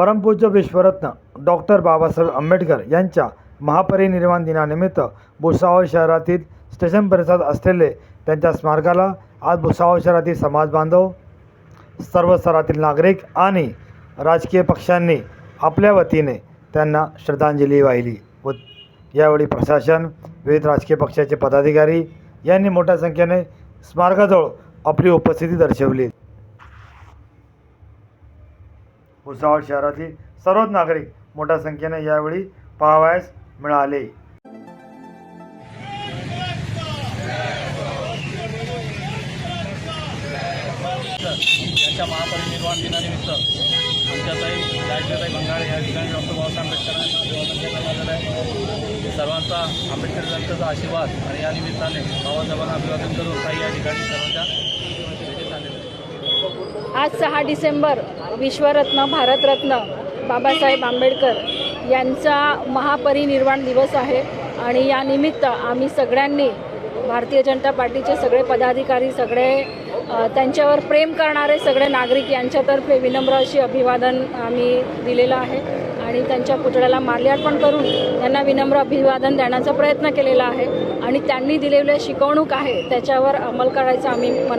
परमपूज्य विश्वरत्न डॉक्टर बाबासाहेब आंबेडकर यांच्या महापरिनिर्वाण दिनानिमित्त भुसावळ शहरातील स्टेशन परिसरात असलेले त्यांच्या स्मारकाला आज भुसावळ शहरातील समाज बांधव सर्व स्तरातील नागरिक आणि राजकीय पक्षांनी आपल्या वतीने त्यांना श्रद्धांजली वाहिली व यावेळी प्रशासन विविध राजकीय पक्षाचे पदाधिकारी यांनी मोठ्या संख्येने स्मारकाजवळ आपली उपस्थिती दर्शवली. भुसावळ शहरातील सर्वच नागरिक मोठ्या संख्येने यावेळी पाहावयास मिळाले. याच्या महापरिनिर्वाण दिनानिमित्त आमच्या गायत्रीताई बंगाळे या ठिकाणी डॉक्टर बाबासाहेब आंबेडकरांना आहे. सर्वांचा आंबेडकर जनतेचा आशीर्वाद आणि या निमित्ताने बाबासाहेबांना अभिवादन करून काही या ठिकाणी सर्वांच्या आज सहा डिसेंबर विश्वरत्न भारतरत्न बाबासाहेब आंबेडकर यांचा महापरिनिर्वाण दिवस आहे. आणि या निमित्त आम्ही सगळ्यांनी भारतीय जनता पार्टीचे सगळे पदाधिकारी सगळे त्यांच्यावर प्रेम करणारे सगळे नागरिक यांच्यातर्फे विनम्र अशी अभिवादन आम्ही दिलेलं आहे. आणि त्यांच्या पुतळ्याला माल्यार्पण करून त्यांना विनम्र अभिवादन देण्याचा प्रयत्न केलेला आहे. आणि त्यांनी दिलेले शिकवणूक आहे त्याच्यावर अंमल करायचा आम्ही मन